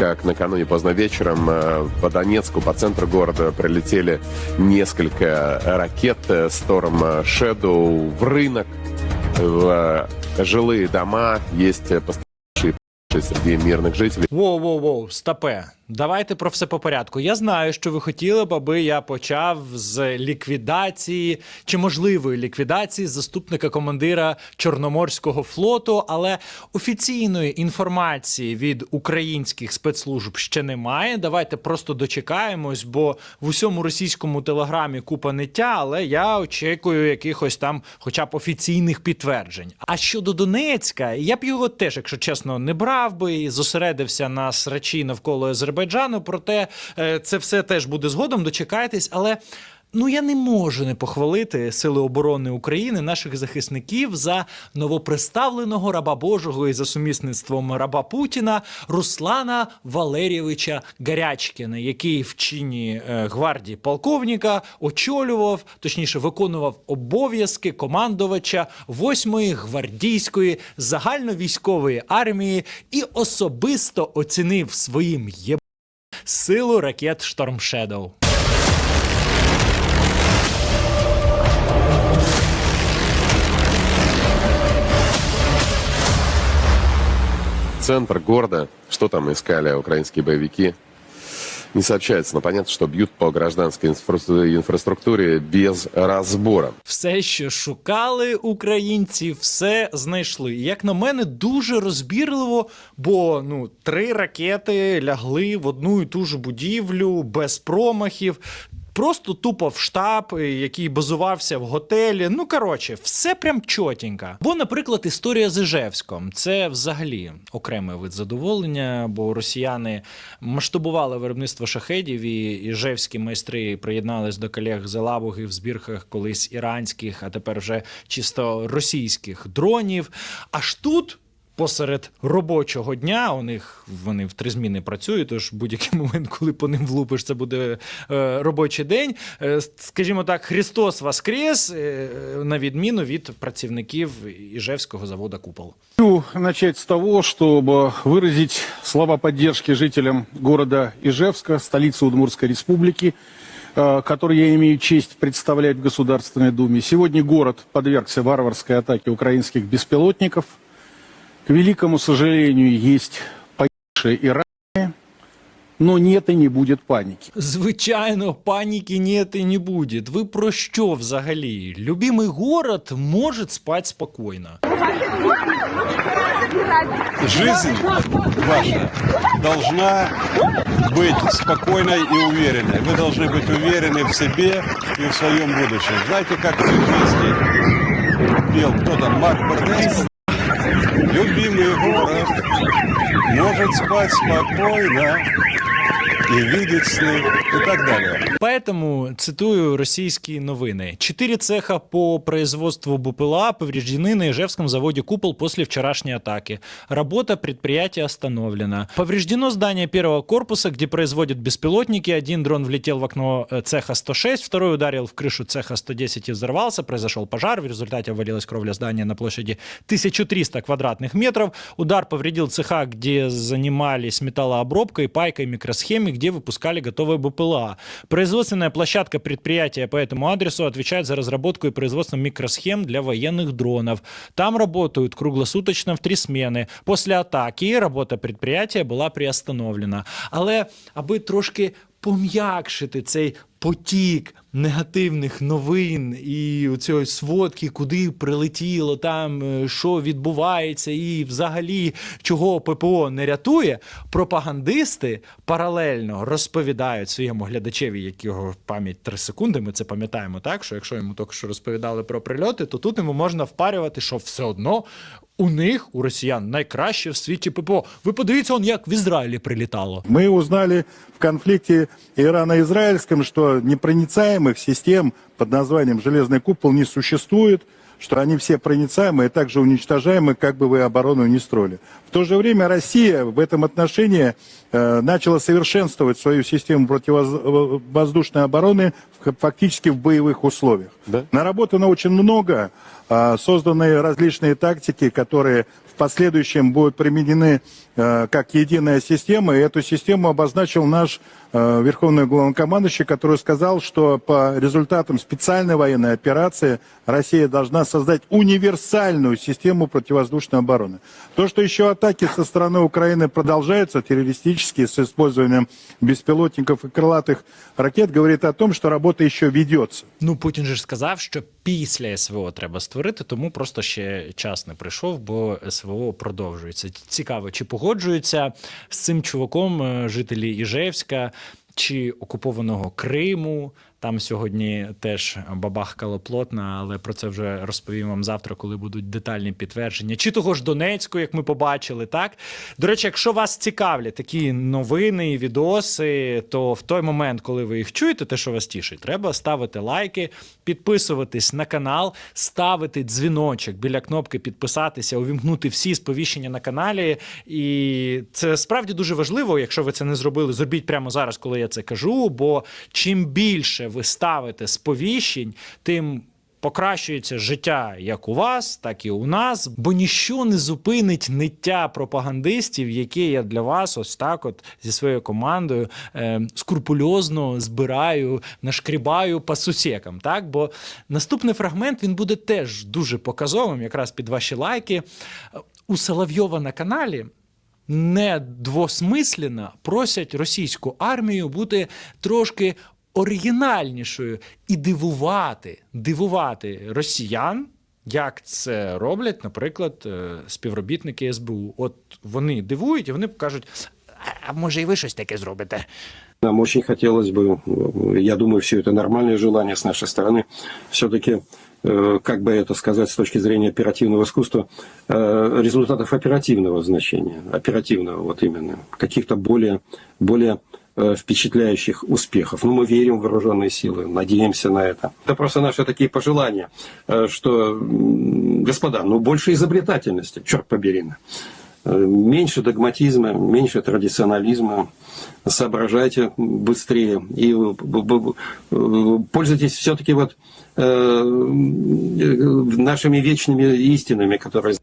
как накануне поздно вечером э, по Донецку, по центру города прилетели несколько ракет э, Storm Shadow в рынок, в э, жилые дома. Есть э, пострадавшие среди мирных жителей. Воу-воу-воу, стопе. Давайте про все по порядку. Я знаю, що ви хотіли б, аби я почав з ліквідації чи можливої ліквідації заступника командира Чорноморського флоту, але офіційної інформації від українських спецслужб ще немає. Давайте просто дочекаємось, бо в усьому російському телеграмі купа ниття, але я очікую якихось там, хоча б офіційних підтверджень. А щодо Донецька, я б його теж, якщо чесно, не брав би і зосередився на срачі навколо Азербайджану. Проте е, це все теж буде згодом. Дочекайтесь, але. Ну, я не можу не похвалити Сили оборони України, наших захисників за новоприставленого раба Божого і за сумісництвом раба Путіна Руслана Валерійовича Гарячкіна, який в чині е, гвардії полковника очолював, точніше, виконував обов'язки командувача 8-ї гвардійської загальновійськової армії і особисто оцінив своїм є силу ракет Шторм Shadow. Центр города, что там искали украинские боевики, не сообщается, но понятно, что бьют по гражданской инфра- инфраструктуре без разбора. Все, що шукали українці, все знайшли. Як на мене, дуже розбірливо, бо ну три ракети лягли в одну і ту ж будівлю без промахів. Просто тупо в штаб, е, який базувався в готелі. Ну коротше, все прям чотенько. Бо, наприклад, історія з Іжевськом це взагалі окремий вид задоволення, бо росіяни масштабували виробництво шахедів, і іжевські майстри приєднались до колег з Елабуги в збірках колись іранських, а тепер вже чисто російських дронів. Аж тут Посеред робочого дня у них вони в три зміни працюють. Тож будь-який момент, коли по ним влупиш, це буде е, робочий день. Е, скажімо так, Христос Воскрес, е, на відміну від працівників Іжевського заводу Купол. Хочу начать с того, чтобы выразить слова поддержки жителям города Ижевска, столицы Удмуртской республики, э, который я имею честь представлять в Государственной Думе. Сегодня город подвергся варварской атаке украинских беспилотников. К великому сожалению, есть погибшие и раненые, но нет и не будет паники. Звичайно, паніки нет і не буде. Ви про що взагалі? Любимий город може спати спокійно. жизнь ваша должна быть спокойной и уверенной. Вы должны быть уверены в себе и в своем будущем. Знаете, как в той песне пел кто там, Марк Бордес? Любимый город может спать спокойно и видеть сны и так далее. Поэтому цитую российские новины. Четыре цеха по производству БПЛА повреждены на Ижевском заводе «Купол» после вчерашней атаки. Работа предприятия остановлена. Повреждено здание первого корпуса, где производят беспилотники. Один дрон влетел в окно э, цеха 106, второй ударил в крышу цеха 110 и взорвался. Произошел пожар, в результате обвалилась кровля здания на площади 1300 квадратных метров. Удар повредил цеха, где занимались металлообробкой, пайкой, микросхемой, где выпускали готовые БПЛА. Производственная площадка предприятия по этому адресу отвечает за разработку и производство микросхем для военных дронов. Там работают круглосуточно в три смены. После атаки работа предприятия була приостановлена. Але аби трошки пом'якшити цей потік негативних новин і цієї сводки, куди прилетіло, там е, що відбувається, і взагалі чого ППО не рятує, пропагандисти паралельно розповідають своєму глядачеві, якого пам'ять 3 секунди. Ми це пам'ятаємо так, що якщо йому тільки що розповідали про прильоти, то тут йому можна впарювати, що все одно у них, у росіян, найкраще в світі ППО. Ви подивіться, он як в Ізраїлі прилітало. Мы узнали в конфликте Ирано-Израильском, что непроницаемых систем под названием «железный купол» не существует, Что они все проницаемы и также уничтожаемы, как бы вы оборону ни строили. В то же время Россия в этом отношении э, начала совершенствовать свою систему противовоздушной обороны в- фактически в боевых условиях. Да. Наработано очень много, а, созданы различные тактики, которые в последующем будут применены э, как единая система. И эту систему обозначил наш э, верховный главнокомандующий, который сказал, что по результатам специальной военной операции Россия должна создать универсальную систему противовоздушной обороны. То, что еще атаки со стороны Украины продолжаются, террористические, с использованием беспилотников и крылатых ракет, говорит о том, что работа еще ведется. Ну, Путін же ж сказав, що після СВО треба створити, тому просто ще час не прийшов, бо СВО продовжується. Цікаво, чи погоджуються з цим чуваком е, жителі Іжевська чи окупованого Криму. Там сьогодні теж бабахкало плотно, але про це вже розповім вам завтра, коли будуть детальні підтвердження. Чи того ж Донецьку, як ми побачили, так? До речі, якщо вас цікавлять такі новини і відоси, то в той момент, коли ви їх чуєте, те, що вас тішить, треба ставити лайки, підписуватись на канал, ставити дзвіночок біля кнопки підписатися, увімкнути всі сповіщення на каналі. І це справді дуже важливо, якщо ви це не зробили, зробіть прямо зараз, коли я це кажу. Бо чим більше ви ставите сповіщень, тим. Покращується життя як у вас, так і у нас, бо ніщо не зупинить ниття пропагандистів, які я для вас ось так, от зі своєю командою е, скрупульозно збираю, нашкрібаю по сусекам. Так, бо наступний фрагмент він буде теж дуже показовим, якраз під ваші лайки. У Соловйова на каналі недвосмислено просять російську армію бути трошки оригінальнішою і дивувати, дивувати росіян. Як це роблять, наприклад, е, співробітники СБУ? От вони дивують, і вони кажуть: а може, і ви щось таке зробите? Нам очень хотелось бы, э, я думаю, все это нормальное желание с нашей стороны, все-таки, э, как бы это сказать с точки зрения оперативного искусства, э, результатов оперативного значения, оперативного вот именно, каких-то более, более э, впечатляющих успехов. Ну, мы верим в вооруженные силы, надеемся на это. Это просто наши такие пожелания, э, что, господа, ну, больше изобретательности, черт побери. Э, Меньше догматизма, меньше традиционализма, соображайте быстрее и э, э, пользуйтесь все-таки вот э, э, нашими вечными истинами, которые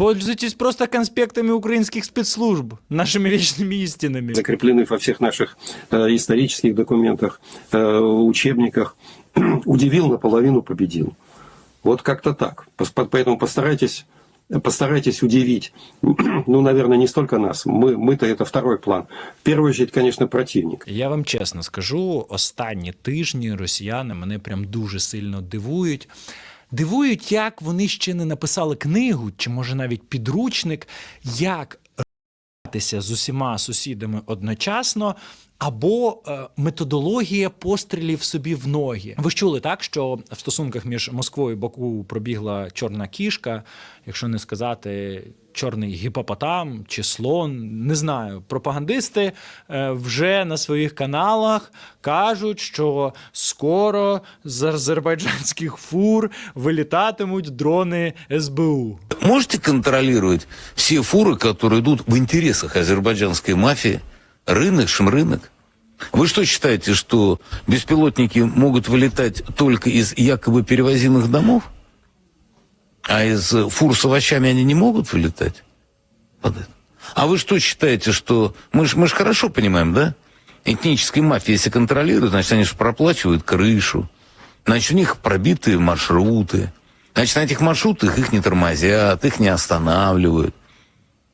Пользуйтесь просто конспектами українських спецслужб, нашими вічними істинами. закреплены во всех наших э, исторических документах, э, учебниках. Удивил, наполовину победил. Вот как-то так. Пос- по- Поэтому постарайтесь, постарайтесь удивить. Ну, наверное, не столько нас. Мы, мы-то это второй план. В первую очередь, конечно, противник. Я вам чесно скажу, останні тижні росіяни мене прям дуже сильно дивують. Дивують, як вони ще не написали книгу, чи може навіть підручник, як гратися з усіма сусідами одночасно. Або е, методологія пострілів собі в ноги. Ви ж чули так, що в стосунках між Москвою і Баку пробігла чорна кішка, якщо не сказати чорний гіпопотам чи слон, не знаю. Пропагандисти е, вже на своїх каналах кажуть, що скоро з азербайджанських фур вилітатимуть дрони СБУ. Можете контролировать все фуры, которые идут в интересах азербайджанской мафии? Рынок, шмрынок? Вы что считаете, что беспилотники могут вылетать только из якобы перевозимых домов? А из э, фур с овощами они не могут вылетать? Вот это. А вы что считаете, что... Мы же мы ж хорошо понимаем, да? Этническая мафия, если контролирует, значит, они же проплачивают крышу. Значит, у них пробитые маршруты. Значит, на этих маршрутах их не тормозят, их не останавливают.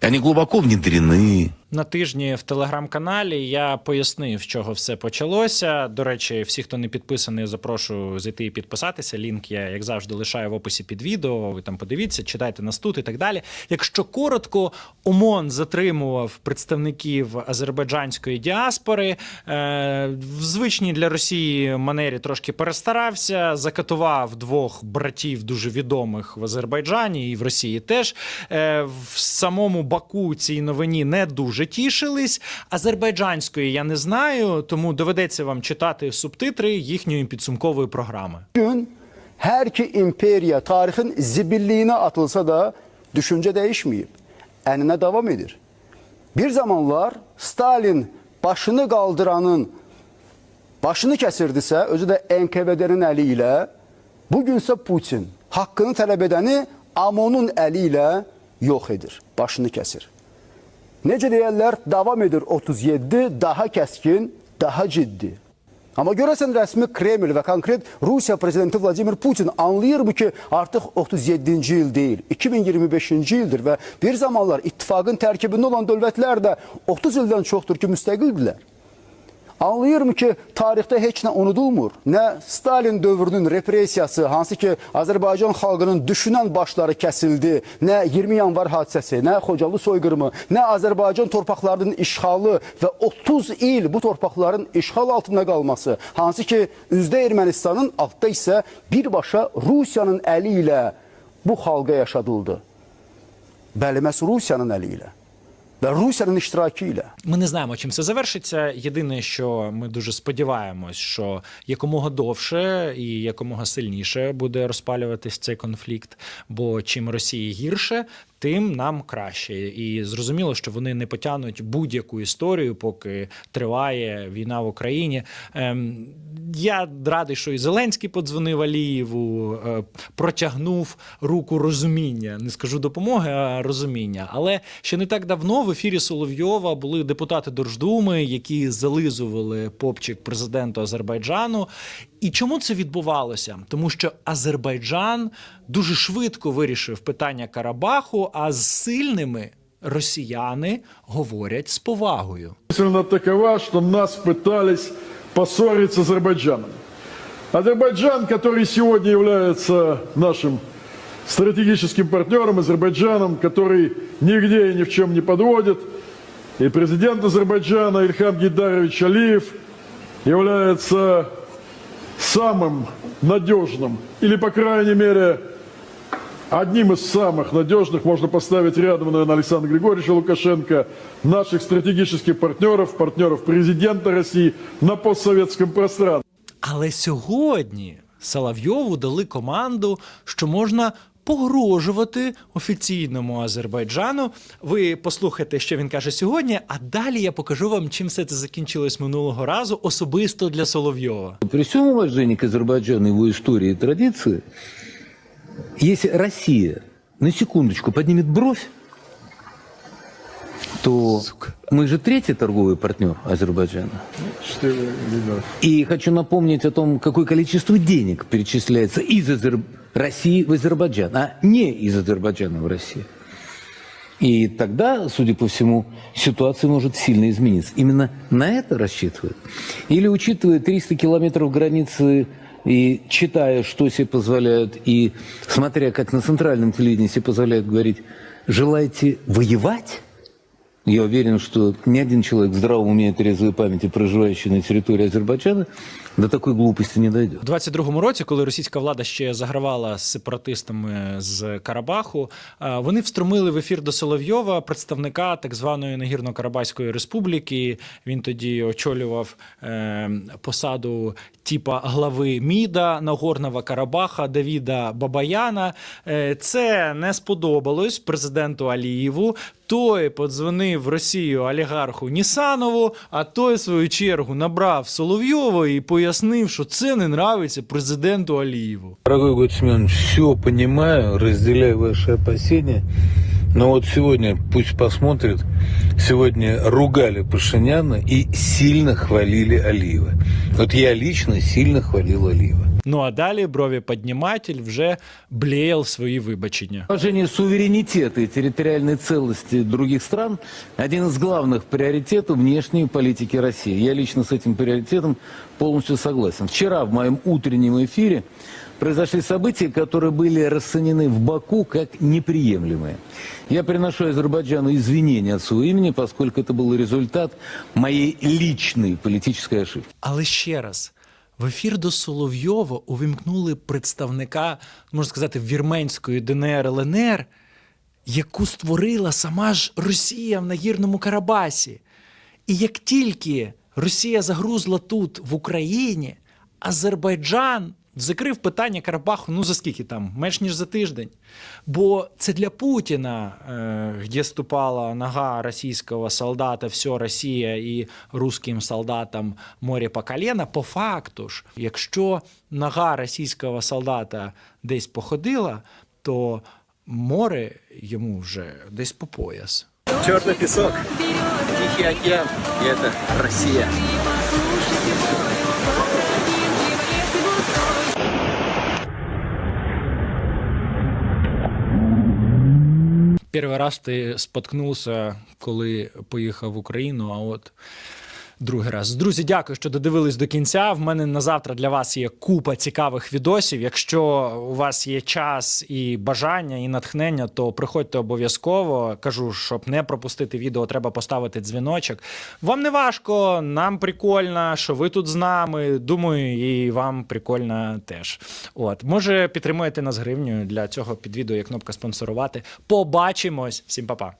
Они глубоко внедрены. На тижні в телеграм-каналі я пояснив, з чого все почалося. До речі, всі, хто не підписаний, запрошую зайти і підписатися. Лінк я, як завжди, лишаю в описі під відео. Ви там подивіться, читайте нас тут і так далі. Якщо коротко, ОМОН затримував представників азербайджанської діаспори. Е, в звичній для Росії манері трошки перестарався, закатував двох братів дуже відомих в Азербайджані і в Росії теж. Е, в самому Баку цій новині не дуже тішились. Азербайджанської я не знаю, тому доведеться вам читати субтитри їхньої підсумкової програми. Bugün Her iki imperiya tarihin zibilliyine atılsa da düşünce değişmeyip enine devam edir. Bir zamanlar Stalin başını kaldıranın başını kəsirdisə, özü də NKVD-nin əli ilə, bugünsə Putin haqqını tələb edəni AMON-un əli ilə yox edir, başını kəsir. Necə deyərlər, davam edir 37, daha kəskin, daha ciddi. Amma görəsən rəsmi Kreml və konkret Rusiya prezidenti Vladimir Putin anlayırmı ki, artıq 37-ci il deyil, 2025-ci ildir və bir zamanlar ittifaqın tərkibində olan dövlətlər də 30 ildən çoxdur ki, müstəqildirlər. Anlayırmı ki, tarixdə heç nə unudulmur. Nə Stalin dövrünün repressiyası, hansı ki Azərbaycan xalqının düşünən başları kəsildi, nə 20 yanvar hadisəsi, nə Xocalı soyqırımı, nə Azərbaycan torpaqlarının işğalı və 30 il bu torpaqların işğal altında qalması, hansı ki üzdə Ermənistanın, altda isə birbaşa Rusiyanın əli ilə bu xalqa yaşadıldı. Bəli, məhz Rusiyanın əli ilə iştirakı ilə. Ми не знаємо, чим це завершиться. Єдине, що ми дуже сподіваємось, що якомога довше і якомога сильніше буде розпалюватись цей конфлікт. Бо чим Росії гірше, тим нам краще. І зрозуміло, що вони не потягнуть будь-яку історію, поки триває війна в Україні. Ем, я радий, що і Зеленський подзвонив Алієву, е, протягнув руку розуміння. Не скажу допомоги, а розуміння. Але ще не так давно в ефірі Соловйова були депутати Держдуми, які зализували попчик президенту Азербайджану. І чому це відбувалося? Тому що Азербайджан дуже швидко вирішив питання Карабаху, а з сильними росіяни говорять з повагою. Действительно такова, что нас пытались поссорить с Азербайджаном. Азербайджан, который сегодня является нашим стратегическим партнером, Азербайджаном, который нигде и ни в чем не подводит, и президент Азербайджана Ильхам Гейдарович Алиев является самым надежным, или, по крайней мере, одним из самых надежных, можно поставить рядом, наверное, Александра Григорьевича Лукашенко, наших стратегических партнеров, партнеров президента России на постсоветском пространстве. Але сьогодні Соловйову дали команду, що можна погрожувати офіційному Азербайджану. Ви послухайте, що він каже сьогодні, а далі я покажу вам, чим все це закінчилось минулого разу, особисто для Соловйова. При всем уважении к Азербайджану, его истории и традиции, если Россия на секундочку поднимет бровь, то мы же третий торговый партнер Азербайджана. И хочу напомнить о том, какое количество денег перечисляется из Азер- России в Азербайджан, а не из Азербайджана в Россию. И тогда, судя по всему, ситуация может сильно измениться. Именно на это рассчитывают? Или учитывая 300 километров границы и читая, что себе позволяют, и смотря, как на центральном телевидении себе позволяют говорить, желаете воевать? Я уверен, что ни один человек в здравом уме и трезвой памяти, проживающий на территории Азербайджана, до такой глупости не дойдет. У 22-му році, коли російська влада ще загравала з сепаратистами з Карабаху, е, вони встромили в ефір до Соловйова представника так званої Нагірно-Карабахської республіки. Він тоді очолював е, посаду типа глави МІДа Нагорного Карабаха Давіда Бабаяна. Е, це не сподобалось президенту Алієву. Той подзвонив Росію олігарху Нісанову, а той, в свою чергу, набрав Соловйова і пояснив, що це не нравиться президенту Алієву. Дорогой Год Семенович, все понимаю, разделяю ваши опасения. Но вот сегодня пусть посмотрит. Сегодня ругали Пашиняна и сильно хвалили Алиева. Вот я лично сильно хвалил Алиева. Ну а далі брові підніматель вже блеял свої вибачення. Уважение суверенитета и территориальной целости других стран – один из главных приоритетов внешней политики России. Я лично с этим приоритетом полностью согласен. Вчера в моем утреннем эфире произошли события, которые были расценены в Баку как неприемлемые. Я приношу Азербайджану извинения от своего имени, поскольку это был результат моей личной политической ошибки. Але ще раз. В ефір до Соловйова увімкнули представника, можна сказати, вірменської ДНР ЛНР, яку створила сама ж Росія в Нагірному Карабасі. І як тільки Росія загрузла тут, в Україні, Азербайджан закрив питання Карабаху, ну за скільки там? Менш ніж за тиждень. Бо це для Путіна, е, де ступала нога російського солдата, все Росія і русським солдатам море по коліна. По факту ж, якщо нога російського солдата десь походила, то море йому вже десь по пояс. Черный песок, Тихий океан, и это Россия. Перший раз ти споткнувся, коли поїхав в Україну. А от другий раз. Друзі, дякую, що додивились до кінця. В мене на завтра для вас є купа цікавих відосів. Якщо у вас є час і бажання, і натхнення, то приходьте обов'язково. Кажу, щоб не пропустити відео, треба поставити дзвіночок. Вам не важко, нам прикольно, що ви тут з нами. Думаю, і вам прикольно теж. От, може, підтримуєте нас гривнею. Для цього під відео є кнопка спонсорувати. Побачимось. Всім па-па.